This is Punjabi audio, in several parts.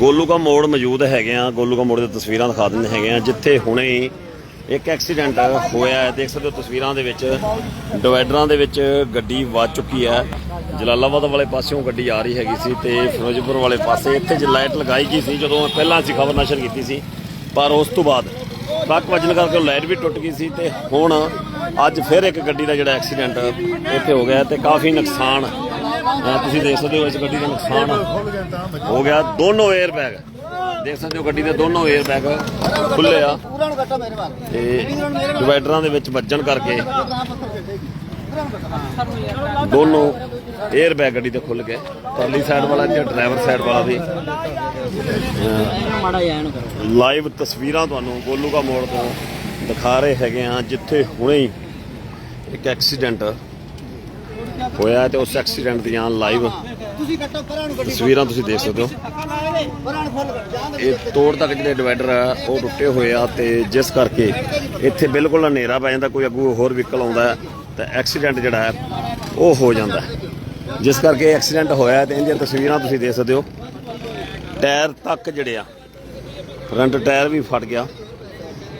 ਗੋਲੂ ਕਾ ਮੋੜ ਮੌਜੂਦ ਹੈਗੇ ਆ। ਗੋਲੂ ਕਾ ਮੋੜ ਦੀ ਤਸਵੀਰਾਂ ਦਿਖਾ ਦਿੰਦੇ ਹੈਗੇ ਆ, ਜਿੱਥੇ ਹੁਣੇ ਇੱਕ ਐਕਸੀਡੈਂਟ ਹੋਇਆ ਹੈ। ਦੇਖ ਸਕਦੇ ਹੋ ਤਸਵੀਰਾਂ ਦੇ ਵਿੱਚ, ਡਿਵਾਈਡਰਾਂ ਦੇ ਵਿੱਚ ਗੱਡੀ ਵੱਜ ਚੁੱਕੀ ਹੈ। ਜਲਾਲਾਬਾਦ ਵਾਲੇ ਪਾਸਿਓਂ ਗੱਡੀ ਆ ਰਹੀ ਹੈਗੀ ਸੀ ਤੇ ਫਿਰੋਜ਼ਪੁਰ ਵਾਲੇ ਪਾਸੇ ਇੱਥੇ ਜ ਲਾਈਟ ਲਗਾਈ ਗਈ ਸੀ, ਜਦੋਂ ਪਹਿਲਾਂ ਅਸੀਂ ਖਬਰ ਨਸ਼ਰ ਕੀਤੀ ਸੀ, ਪਰ ਉਸ ਤੋਂ ਬਾਅਦ ਟਰੱਕ ਵੱਜਣ ਕਰਕੇ ਲਾਈਟ ਵੀ ਟੁੱਟ ਗਈ ਸੀ ਤੇ ਹੁਣ ਅੱਜ ਫਿਰ ਇੱਕ ਗੱਡੀ ਦਾ ਜਿਹੜਾ ਐਕਸੀਡੈਂਟ ਇੱਥੇ ਹੋ ਗਿਆ ਤੇ ਕਾਫੀ ਨੁਕਸਾਨ ਅਹ ਤੁਸੀਂ ਦੇਖ ਸਕਦੇ ਹੋ ਇਸ ਗੱਡੀ ਦਾ ਨੁਕਸਾਨ। ਹੋ ਗਿਆ ਦੋਨੋਂ 에ਅਰਬੈਗ ਦੇਖ ਸਕਦੇ ਹੋ ਗੱਡੀ ਦੇ ਦੋਨੋਂ 에ਅਰਬੈਗ ਖੁੱਲੇ ਆ। ਤੇ ਡਿਵਾਈਡਰਾਂ ਦੇ ਵਿੱਚ ਵੱਜਣ ਕਰਕੇ ਦੋਨੋਂ 에ਅਰਬੈਗ ਗੱਡੀ ਦੇ ਖੁੱਲ ਗਏ। ਪਰਲੀ ਸਾਈਡ ਵਾਲਾ ਤੇ ਡਰਾਈਵਰ ਸਾਈਡ ਵਾਲਾ ਵੀ। ਲਾਈਵ ਤਸਵੀਰਾਂ ਤੁਹਾਨੂੰ ਗੋਲੂ ਕਾ ਮੋੜ ਤੋਂ ਦਿਖਾ ਰਹੇ ਹੈਗੇ ਆ ਜਿੱਥੇ ਹੁਣੇ ਇੱਕ ਐਕਸੀਡੈਂਟ ਹੋਇਆ ਤੇ ਉਸ ਐਕਸੀਡੈਂਟ ਦੀਆਂ ਲਾਈਵ ਤੁਸੀਂ ਕੱਟੋ ਪਰਾਂ ਨੂੰ ਗੱਡੀ ਤਸਵੀਰਾਂ ਤੁਸੀਂ ਦੇਖ ਸਕਦੇ ਹੋ। ਇਹ ਤੋੜ ਤੱਕ ਜਿਹੜੇ ਡਿਵਾਈਡਰ ਆ ਉਹ ਟੁੱਟੇ ਹੋਏ ਆ ਤੇ ਜਿਸ ਕਰਕੇ ਇੱਥੇ ਬਿਲਕੁਲ ਹਨੇਰਾ ਪੈ ਜਾਂਦਾ ਕੋਈ ਅੱਗੂ ਹੋਰ ਵਹੀਕਲ ਆਉਂਦਾ ਤਾਂ ਐਕਸੀਡੈਂਟ ਜਿਹੜਾ ਹੈ ਉਹ ਹੋ ਜਾਂਦਾ। ਜਿਸ ਕਰਕੇ ਐਕਸੀਡੈਂਟ ਹੋਇਆ ਤੇ ਇਹਦੀਆਂ ਤਸਵੀਰਾਂ ਤੁਸੀਂ ਦੇਖ ਸਕਦੇ ਹੋ। ਟਾਇਰ ਤੱਕ ਜਿਹੜੇ ਆ ਫਰੰਟ ਟਾਇਰ ਵੀ ਫਟ ਗਿਆ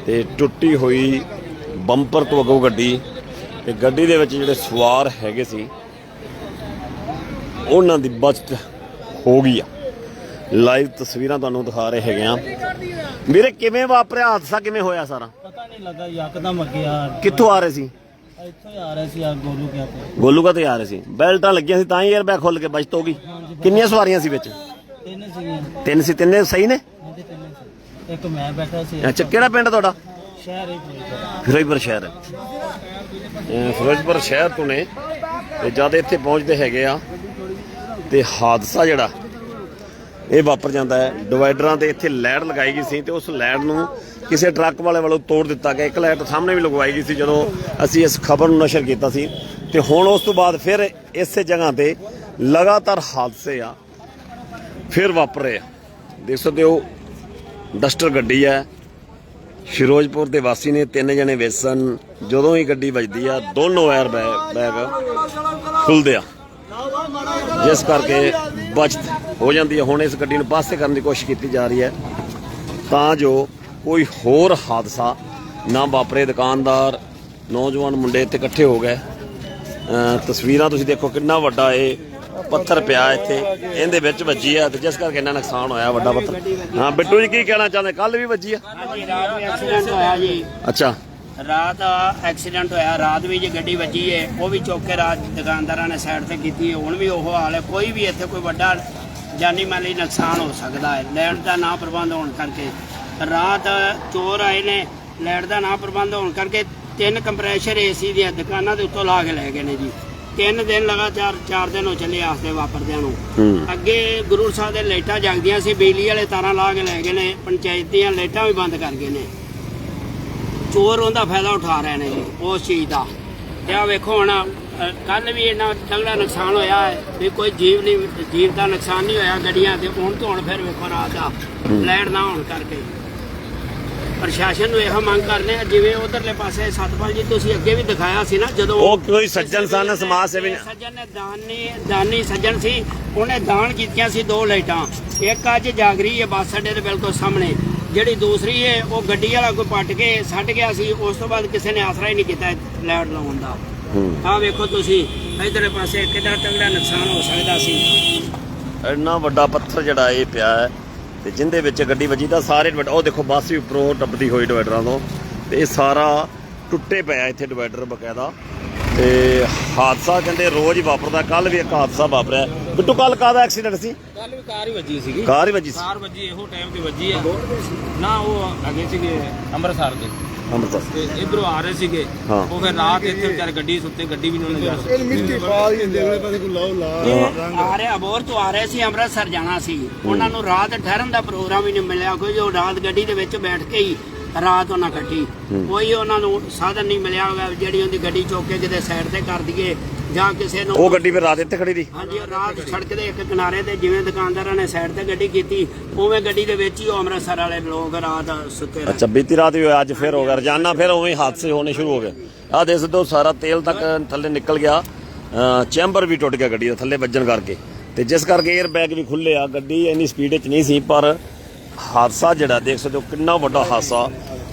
ਤੇ ਟੁੱਟੀ ਹੋਈ ਬੰਪਰ ਤੋਂ ਅੱਗੋਂ ਗੱਡੀ ਤੇ ਗੱਡੀ ਦੇ ਵਿੱਚ ਜਿਹੜੇ ਸਵਾਰ ਹੈਗੇ ਸੀ ਉਹਨਾਂ ਦੀ ਬਚਤ ਹੋ ਗਈ ਆ। ਲਾਈਵ ਤਸਵੀਰਾਂ ਤੁਹਾਨੂੰ ਦਿਖਾ ਰਹੇ ਹੈਗੇ ਆ। ਵੀਰੇ ਕਿਵੇਂ ਵਾਪਰਿਆ? ਹਾਦਸਾ ਕਿਵੇਂ ਹੋਇਆ ਸਾਰਾ? ਪਤਾ ਨਹੀਂ ਲੱਗਾ ਯਕਦਮ ਅੱਗੇ ਆ ਕਿੱਥੋਂ ਆ ਰਹੇ ਸੀ? ਇੱਥੋਂ ਹੀ ਆ ਰਹੇ ਸੀ ਆ ਗੋਲੂ ਕਿਆ ਤੇ। ਆ ਰਹੇ ਸੀ? ਬੈਲਟਾਂ ਲੱਗੀਆਂ ਸੀ ਤਾਂ ਹੀ 에ਅਰ ਬੈਗ ਖੁੱਲ ਕੇ ਬਚਤ ਹੋ ਗਈ। ਕਿੰਨੀਆਂ ਸਵਾਰੀਆਂ ਸੀ ਵਿੱਚ? ਤਿੰਨ ਸੀਗੀਆਂ। ਤਿੰਨ ਸੀ ਤਿੰਨੇ ਸਹੀ ਨੇ? ਸੀ। ਇੱਕ ਮੈਂ ਬੈਠਾ ਸੀ ਅੱਛਾ ਕਿਹੜਾ ਪਿੰਡ ਤੁਹਾਡਾ? ਸ਼ਹਿਰ ਹੀ ਫਿਰੋਜ਼ਪੁਰ ਸ਼ਹਿਰ। ਹੈ ਫਿਰੋਜ਼ਪੁਰ ਸ਼ਹਿਰ ਤੋਂ ਨੇ। ਤੇ ਜਦ ਇੱਥੇ ਪਹੁੰਚਦੇ ਹੈਗੇ ਆ ਤੇ ਹਾਦਸਾ ਜਿਹੜਾ, ਇਹ ਵਾਪਰ ਜਾਂਦਾ ਹੈ। ਡਿਵਾਈਡਰਾਂ ਤੇ ਇੱਥੇ ਲਾਈਟ ਲਗਾਈ ਗਈ ਸੀ ਤੇ ਉਸ ਲਾਈਟ ਨੂੰ ਕਿਸੇ ਟਰੱਕ ਵਾਲੇ ਵੱਲੋਂ ਤੋੜ ਦਿੱਤਾ ਗਿਆ। ਇੱਕ ਲਾਈਟ ਸਾਹਮਣੇ ਵੀ ਲਗਵਾਈ ਗਈ ਸੀ ਜਦੋਂ ਅਸੀਂ ਇਸ ਖਬਰ ਨੂੰ ਨਸ਼ਰ ਕੀਤਾ ਸੀ। ਤੇ ਹੁਣ ਉਸ ਤੋਂ ਬਾਅਦ ਫਿਰ ਇਸੇ ਜਗ੍ਹਾ ਤੇ ਲਗਾਤਾਰ ਹਾਦਸੇ ਆ, ਫਿਰ ਵਾਪਰ ਰਹੇ ਆ। ਦੇਖ ਸਕਦੇ ਹੋ, ਡਸਟਰ ਗੱਡੀ ਹੈ। ਫਿਰੋਜ਼ਪੁਰ ਦੇ ਵਾਸੀ ਨੇ ਤਿੰਨ ਜਣੇ ਵੇਸਨ ਜਦੋਂ ਹੀ ਗੱਡੀ ਵੱਜਦੀ ਆ, ਦੋਨੋਂ 에ਅਰ ਬੈਗ ਬੈਗ ਖੁੱਲਦੇ ਆ। ਜਿਸ ਕਰਕੇ ਬਚਤ ਹੋ ਜਾਂਦੀ ਹੈ। ਹੁਣ ਇਸ ਗੱਡੀ ਨੂੰ ਪਾਸੇ ਕਰਨ ਦੀ ਕੋਸ਼ਿਸ਼ ਕੀਤੀ ਜਾ ਰਹੀ ਹੈ। ਤਾਂ ਜੋ ਕੋਈ ਹੋਰ ਹਾਦਸਾ ਨਾ ਵਾਪਰੇ। ਦੁਕਾਨਦਾਰ ਨੌਜਵਾਨ ਮੁੰਡੇ ਇੱਥੇ ਇਕੱਠੇ ਹੋ ਗਏ। ਤਸਵੀਰਾਂ ਤੁਸੀਂ ਦੇਖੋ ਕਿੰਨਾ ਵੱਡਾ ਇਹ ਪੱਥਰ ਪਿਆ ਇੱਥੇ। ਇਹਦੇ ਵਿੱਚ ਵੱਜੀ ਆ ਤੇ ਜਿਸ ਕਰਕੇ ਇੰਨਾ ਨੁਕਸਾਨ ਹੋਇਆ ਵੱਡਾ ਪੱਥਰ। ਹਾਂ ਬਿੱਟੂ ਜੀ ਕੀ ਕਹਿਣਾ ਚਾਹੁੰਦੇ? ਕੱਲ ਵੀ ਵੱਜੀ ਆ? ਹਾਂਜੀ ਰਾਤ ਵੀ ਐਕਸੀਡੈਂਟ ਹੋਇਆ ਜੀ। ਅੱਛਾ। ਰਾਤ ਐਕਸੀਡੈਂਟ ਹੋਇਆ ਰਾਤ ਵੀ ਜੇ ਗੱਡੀ ਵੱਜੀ ਏ ਉਹ ਵੀ ਚੁੱਕ ਕੇ ਰਾਤ ਦੁਕਾਨਦਾਰਾਂ ਨੇ ਸਾਈਡ ਤੇ ਕੀਤੀ ਏ ਹੁਣ ਵੀ ਉਹ ਹਾਲ ਹੈ ਕੋਈ ਵੀ ਇੱਥੇ ਕੋਈ ਵੱਡਾ ਜਾਨੀ ਮਾਲੀ ਨੁਕਸਾਨ ਹੋ ਸਕਦਾ ਹੈ ਲੈਟ ਦਾ ਨਾ ਪ੍ਰਬੰਧ ਹੋਣ ਕਰਕੇ। ਰਾਤ ਚੋਰ ਆਏ ਨੇ ਲੈਟ ਦਾ ਨਾ ਪ੍ਰਬੰਧ ਹੋਣ ਕਰਕੇ ਤਿੰਨ ਕੰਪਰੈਸ਼ਰ ਏਸੀ ਦੀਆਂ ਦੁਕਾਨਾਂ ਦੇ ਉੱਤੋਂ ਲਾ ਕੇ ਲੈ ਗਏ ਨੇ ਜੀ। ਤਿੰਨ ਦਿਨ ਲਗਾਤਾਰ ਚਾਰ ਦਿਨ ਹੋ ਚੱਲੇ ਆਸਤੇ ਵਾਪਰਦਿਆਂ ਨੂੰ। ਅੱਗੇ ਗੁਰੂ ਸਾਹਿਬ ਦੇ ਲਾਈਟਾਂ ਜਗਦੀਆਂ ਸੀ ਬਿਜਲੀ ਵਾਲੇ ਤਾਰਾਂ ਲਾ ਕੇ ਲੈ ਗਏ ਨੇ ਪੰਚਾਇਤ ਦੀਆਂ ਲਾਈਟਾਂ ਵੀ ਬੰਦ ਕਰ ਗਏ ਨੇ। ਚੋਰ ਉਹਦਾ ਫਾਇਦਾ ਉਠਾ ਰਹੇ ਨੇ ਜੀ ਉਸ ਚੀਜ਼ ਦਾ। ਤੇ ਆ ਵੇਖੋ ਹੁਣ ਕੱਲ ਵੀ ਇੰਨਾ ਤਗੜਾ ਨੁਕਸਾਨ ਹੋਇਆ ਹੈ ਵੀ ਕੋਈ ਜੀਵ ਨਹੀਂ ਜੀਵ ਦਾ ਨੁਕਸਾਨ ਨਹੀਂ ਹੋਇਆ ਗੱਡੀਆਂ ਤੇ ਹੁਣ ਤੋਂ ਹੁਣ ਫਿਰ ਵੇਖੋ ਰਾਤ ਦਾ ਲਾਈਟ ਨਾ ਹੋਣ ਕਰਕੇ। ਪ੍ਰਸ਼ਾਸਨ ਨੂੰ ਇਹੋ ਮੰਗ ਕਰਨੇ ਆ ਜਿਵੇਂ ਉਧਰਲੇ ਪਾਸੇ ਸਤਪਾਲ ਜੀ ਤੁਸੀਂ ਅੱਗੇ ਵੀ ਦਿਖਾਇਆ ਸੀ ਨਾ ਜਦੋਂ ਉਹ ਕੋਈ ਸੱਜਣ ਸਨ ਸਮਾਜ ਸੇਵੀ ਸੱਜਣ ਨੇ ਦਾਨੀ ਦਾਨੀ ਸੱਜਣ ਸੀ ਉਹਨੇ ਦਾਨ ਕੀਤੀਆਂ ਸੀ ਦੋ ਲਾਈਟਾਂ। ਇੱਕ ਅੱਜ ਜਾਗ ਰਹੀ ਹੈ ਬੱਸ ਅੱਡੇ ਦੇ ਬਿਲਕੁਲ ਸਾਹਮਣੇ। ਜਿਹੜੀ ਦੂਸਰੀ ਹੈ ਉਹ ਗੱਡੀ ਵਾਲਾ ਕੋਈ ਪੱਟ ਕੇ ਛੱਡ ਗਿਆ ਸੀ ਉਸ ਤੋਂ ਬਾਅਦ ਕਿਸੇ ਨੇ ਆਸਰਾ ਹੀ ਨਹੀਂ ਕੀਤਾ ਲਾਈਟ ਲਾਉਣ ਦਾ। ਹੂੰ। ਆਹ ਵੇਖੋ ਤੁਸੀਂ ਇਧਰਲੇ ਪਾਸੇ ਕਿੰਨਾ ਤਗੜਾ ਨੁਕਸਾਨ ਹੋ ਸਕਦਾ ਸੀ। ਇੰਨਾ ਵੱਡਾ ਪੱਥਰ ਜਿਹੜਾ ਇਹ ਪਿਆ ਹੈ ਤੇ ਜਿੰਦੇ ਵਿੱਚ ਗੱਡੀ ਵੱਜੀ ਤਾਂ ਸਾਰੇ ਉਹ ਦੇਖੋ ਬੱਸ ਵੀ ਉੱਪਰੋਂ ਡੱਬਦੀ ਹੋਈ ਡਿਵਾਈਡਰਾਂ ਤੋਂ ਤੇ ਇਹ ਸਾਰਾ ਟੁੱਟੇ ਪਿਆ ਇੱਥੇ ਡਿਵਾਈਡਰ ਬਕਾਇਦਾ। ਤੇ ਹਾਦਸਾ ਕਹਿੰਦੇ ਰੋਜ਼ ਵਾਪਰਦਾ ਕੱਲ ਵੀ ਇੱਕ ਹਾਦਸਾ ਵਾਪਰਿਆ। ਬਿੱਟੂ ਕੱਲ ਕਾਹਦਾ ਐਕਸੀਡੈਂਟ ਸੀ? ਕੱਲ ਵੀ ਕਾਰ ਹੀ ਵੱਜੀ ਸੀਗੀ। ਕਾਰ ਹੀ ਵੱਜੀ ਸੀ? ਕਾਰ ਵੱਜੀ ਇਹੋ ਟਾਈਮ ਤੇ ਵੱਜੀ ਆ। ਨਾ ਉਹ ਅੱਗੇ ਸੀਗੇ ਅੰਮ੍ਰਿਤਸਰ ਦੇ। ਅੰਮ੍ਰਿਤਸਰ। ਤੇ ਇਧਰੋਂ ਆ ਰਹੇ ਸੀਗੇ। ਉਹ ਫਿਰ ਰਾਤ ਇੱਥੇ ਵਿਚਾਰ ਗੱਡੀ ਸੁੱਤੇ ਗੱਡੀ ਵੀ ਨਹੀਂ ਉਹਨੇ ਜਾ ਇਹ ਮਿੱਟੀ ਪਾ ਹੀ ਅਗਲੇ ਪਾਸੇ ਕੋਈ ਲਾਓ ਲਾ ਆ ਰਹੇ ਅਬੋਰ ਤੋਂ ਆ ਰਹੇ ਸੀ ਅੰਮ੍ਰਿਤਸਰ ਜਾਣਾ ਸੀ। ਉਹਨਾਂ ਨੂੰ ਰਾਤ ਠਹਿਰਨ ਦਾ ਪ੍ਰੋਗਰਾਮ ਹੀ ਨਹੀਂ ਮਿਲਿਆ ਕੋਈ ਉਹ ਰਾਤ ਗੱਡੀ ਦੇ ਵਿੱਚ ਬੈਠ ਕੇ ਹੀ ਰਾਤ ਉਹਨਾਂ ਕੱਟੀ ਕੋਈ ਉਹਨਾਂ ਨੂੰ ਸਾਧਨ ਨਹੀਂ ਮਿਲਿਆ ਹੋਗਾ ਜਿਹੜੀ ਉਹਦੀ ਗੱਡੀ ਚੁੱਕ ਕੇ ਕਿਤੇ ਸਾਈਡ ਤੇ ਕਰ ਦਈਏ। ਜਾਂ ਕਿਸੇ ਨੂੰ ਉਹ ਗੱਡੀ ਫਿਰ ਰਾਤ ਇੱਥੇ ਖੜੀ ਰਹੀ। ਹਾਂਜੀ ਰਾਤ ਸੜਕ ਦੇ ਇੱਕ ਕਿਨਾਰੇ ਤੇ ਜਿਵੇਂ ਦੁਕਾਨਦਾਰਾਂ ਨੇ ਸਾਈਡ ਤੇ ਗੱਡੀ ਕੀਤੀ ਉਵੇਂ ਗੱਡੀ ਦੇ ਵਿੱਚ ਹੀ ਉਹ ਅੰਮ੍ਰਿਤਸਰ ਵਾਲੇ ਲੋਕ ਰਾਤ ਸੁੱਤੇ ਰਹੇ। ਅੱਛਾ ਬੀਤੀ ਰਾਤ ਵੀ ਹੋਇਆ ਅੱਜ ਫਿਰ ਹੋ ਗਿਆ ਰੋਜ਼ਾਨਾ ਫਿਰ ਉਵੇਂ ਹਾਦਸੇ ਹੋਣੇ ਸ਼ੁਰੂ ਹੋ ਗਏ। ਆਹ ਦੇਖ ਹੋ ਸਾਰਾ ਤੇਲ ਤੱਕ ਥੱਲੇ ਨਿਕਲ ਗਿਆ। ਚੈਂਬਰ ਵੀ ਟੁੱਟ ਗਿਆ ਗੱਡੀ ਦਾ ਥੱਲੇ ਵੱਜਣ ਕਰਕੇ। ਤੇ ਜਿਸ ਕਰਕੇ 에ਅਰ ਬੈਗ ਵੀ ਖੁੱਲੇ ਆ ਗੱਡੀ ਇੰਨੀ ਸਪੀਡ ਵਿੱਚ ਨਹੀਂ ਸੀ ਪਰ ਹਾਦਸਾ ਜਿਹੜਾ ਦੇਖ ਸਕਦੇ ਹੋ ਕਿੰਨਾ ਵੱਡਾ ਹਾਦਸਾ।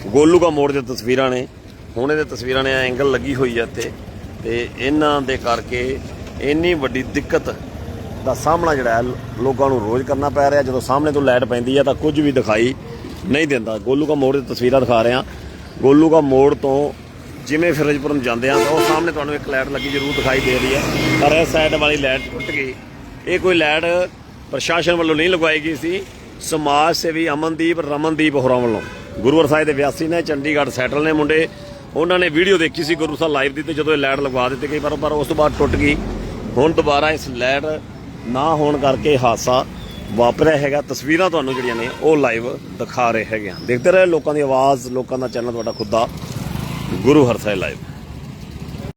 ਗੋਲੂਗਾ ਮੋੜ ਦੀਆਂ ਤਸਵੀਰਾਂ ਨੇ ਹੁਣ ਇਹਦੇ ਤਸਵੀਰਾਂ ਨੇ ਐਂਗਲ ਲੱਗੀ ਹੋਈ ਹੈ ਇੱਥੇ। ਤੇ ਇਹਨਾਂ ਦੇ ਕਰਕੇ ਇੰਨੀ ਵੱਡੀ ਦਿੱਕਤ ਦਾ ਸਾਹਮਣਾ ਜਿਹੜਾ ਲੋਕਾਂ ਨੂੰ ਰੋਜ਼ ਕਰਨਾ ਪੈ ਰਿਹਾ। ਜਦੋਂ ਸਾਹਮਣੇ ਤੋਂ ਲਾਈਟ ਪੈਂਦੀ ਹੈ ਤਾਂ ਕੁਝ ਵੀ ਦਿਖਾਈ ਨਹੀਂ ਦਿੰਦਾ। ਗੋਲੂ ਕਾ ਮੋੜ ਦੀ ਤਸਵੀਰਾਂ ਦਿਖਾ ਰਿਹਾ। ਹਾਂ ਗੋਲੂਗਾ ਮੋੜ ਤੋਂ ਜਿਵੇਂ ਫਿਰੋਜ਼ਪੁਰ ਨੂੰ ਜਾਂਦੇ ਆ ਤਾਂ ਉਹ ਸਾਹਮਣੇ ਤੁਹਾਨੂੰ ਇੱਕ ਲਾਈਟ ਲੱਗੀ ਜ਼ਰੂਰ ਦਿਖਾਈ ਦੇ ਰਹੀ ਹੈ ਪਰ ਇਸ ਸਾਈਡ ਵਾਲੀ ਲਾਈਟ ਟੁੱਟ ਗਈ। ਇਹ ਕੋਈ ਲਾਈਟ ਪ੍ਰਸ਼ਾਸਨ ਵੱਲੋਂ ਨਹੀਂ ਲਗਵਾਈ ਗਈ ਸੀ। ਸਮਾਜ ਸੇਵੀ ਅਮਨਦੀਪ ਰਮਨਦੀਪ ਹੋਰਾਂ ਵੱਲੋਂ। ਗੁਰੂਵਰ ਸਾਹਿਬ ਦੇ ਵਿਆਸੀ ਨੇ ਚੰਡੀਗੜ੍ਹ ਸੈਟਲ ਨੇ ਮੁੰਡੇ। ਉਹਨਾਂ ਨੇ ਵੀਡੀਓ ਦੇਖੀ ਸੀ ਗੁਰੂ ਸਾਹਿਬ ਲਾਈਵ ਦੀ ਤੇ ਜਦੋਂ ਇਹ ਲਾਈਟ ਲਗਵਾ ਦਿੱਤੀ ਗਈ ਪਰ ਪਰ ਉਸ ਤੋਂ ਬਾਅਦ ਟੁੱਟ ਗਈ। ਹੁਣ ਦੁਬਾਰਾ ਇਸ ਲਾਈਟ ਨਾ ਹੋਣ ਕਰਕੇ ਹਾਦਸਾ ਵਾਪਰਿਆ ਹੈਗਾ। ਤਸਵੀਰਾਂ ਤੁਹਾਨੂੰ ਜਿਹੜੀਆਂ ਨੇ ਉਹ ਲਾਈਵ ਦਿਖਾ ਰਹੇ ਹੈਗੇ ਆ ਦੇਖਦੇ ਰਹੇ ਲੋਕਾਂ ਦੀ ਆਵਾਜ਼, ਲੋਕਾਂ ਦਾ ਚੈਨਲ ਤੁਹਾਡਾ ਖੁਦ। ਦਾ ਗੁਰੂ ਹਰਸਾਏ ਲਾਈਵ।